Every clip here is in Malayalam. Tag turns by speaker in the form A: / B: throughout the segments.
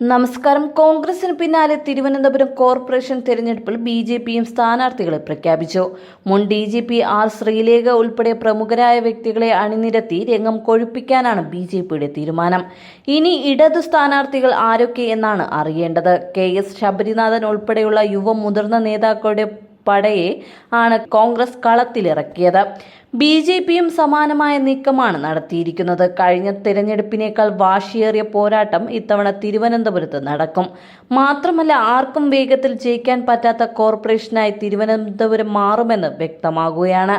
A: നമസ്കാരം. കോൺഗ്രസിന് പിന്നാലെ തിരുവനന്തപുരം കോർപ്പറേഷൻ തെരഞ്ഞെടുപ്പിൽ ബി ജെ പിയും സ്ഥാനാർത്ഥികളെ പ്രഖ്യാപിച്ചു. മുൻ D G P R Sreelekha ഉൾപ്പെടെ പ്രമുഖരായ വ്യക്തികളെ അണിനിരത്തി രംഗം കൊഴുപ്പിക്കാനാണ് ബി ജെ പിയുടെ തീരുമാനം. ഇനി ഇടത് സ്ഥാനാർത്ഥികൾ ആരൊക്കെ എന്നാണ് അറിയേണ്ടത്. കെ എസ് ശബരിനാഥൻ ഉൾപ്പെടെയുള്ള യുവ മുതിർന്ന നേതാക്കളുടെ പടയെ ആണ് കോൺഗ്രസ് കളത്തിലിറക്കിയത്. ബി ജെ പിയും സമാനമായ നീക്കമാണ് നടത്തിയിരിക്കുന്നത്. കഴിഞ്ഞ തിരഞ്ഞെടുപ്പിനേക്കാൾ വാശിയേറിയ പോരാട്ടം ഇത്തവണ തിരുവനന്തപുരത്ത് നടക്കും. മാത്രമല്ല ആർക്കും വേഗത്തിൽ ജയിക്കാൻ പറ്റാത്ത കോർപ്പറേഷനായി തിരുവനന്തപുരം മാറുമെന്ന് വ്യക്തമാകുകയാണ്.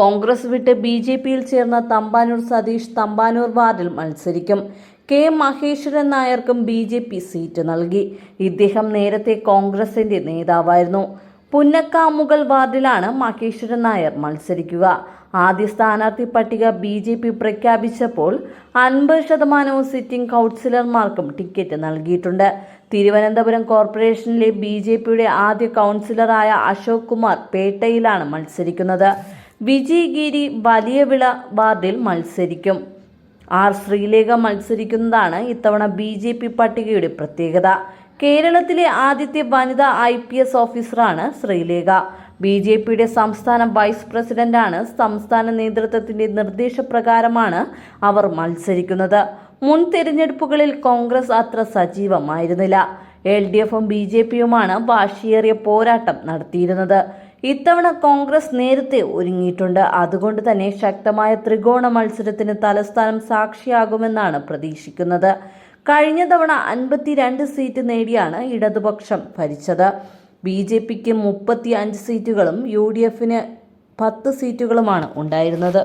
A: കോൺഗ്രസ് വിട്ട് ബി ജെ പിയിൽ ചേർന്ന തമ്പാനൂർ സതീഷ് തമ്പാനൂർ വാർഡിൽ മത്സരിക്കും. കെ മഹേശ്വരൻ നായർക്കും ബി ജെ പി സീറ്റ് നൽകി. ഇദ്ദേഹം നേരത്തെ കോൺഗ്രസിന്റെ നേതാവായിരുന്നു. പുന്നക്കാമുകൾ വാർഡിലാണ് മഹേശ്വരൻ നായർ മത്സരിക്കുക. ആദ്യ സ്ഥാനാർത്ഥി പട്ടിക ബി ജെ പി പ്രഖ്യാപിച്ചപ്പോൾ അൻപത് ശതമാനവും സിറ്റിംഗ് കൗൺസിലർമാർക്കും ടിക്കറ്റ് നൽകിയിട്ടുണ്ട്. തിരുവനന്തപുരം കോർപ്പറേഷനിലെ ബി ജെ പിയുടെ ആദ്യ കൗൺസിലറായ അശോക് കുമാർ പേട്ടയിലാണ് മത്സരിക്കുന്നത്. വിജയഗിരി വലിയ വലിയവിള വാർഡിൽ മത്സരിക്കും. ആർ ശ്രീലേഖ മത്സരിക്കുന്നതാണ് ഇത്തവണ ബി പട്ടികയുടെ പ്രത്യേകത. കേരളത്തിലെ ആദ്യത്തെ വനിതാ ഐ പി എസ് ഓഫീസറാണ് ശ്രീലേഖ. ബി ജെ പിയുടെ സംസ്ഥാന വൈസ് പ്രസിഡന്റാണ് സംസ്ഥാന നേതൃത്വത്തിന്റെ നിർദ്ദേശപ്രകാരമാണ് അവർ മത്സരിക്കുന്നത്. മുൻ തെരഞ്ഞെടുപ്പുകളിൽ കോൺഗ്രസ് അത്ര സജീവമായിരുന്നില്ല. എൽ ഡി എഫും ബി ജെ പിയുമാണ് വാശിയേറിയ പോരാട്ടം നടത്തിയിരുന്നത്. ഇത്തവണ കോൺഗ്രസ് നേരത്തെ ഒരുങ്ങിയിട്ടുണ്ട്. അതുകൊണ്ട് തന്നെ ശക്തമായ ത്രികോണ മത്സരത്തിന് തലസ്ഥാനം സാക്ഷിയാകുമെന്നാണ് പ്രതീക്ഷിക്കുന്നത്. കഴിഞ്ഞ തവണ അൻപത്തിരണ്ട് സീറ്റ് നേടിയാണ് ഇടതുപക്ഷം ഭരിച്ചത്. ബി ജെ പിക്ക് മുപ്പത്തി അഞ്ച് സീറ്റുകളും യു ഡി എഫിന് പത്ത് സീറ്റുകളുമാണ് ഉണ്ടായിരുന്നത്.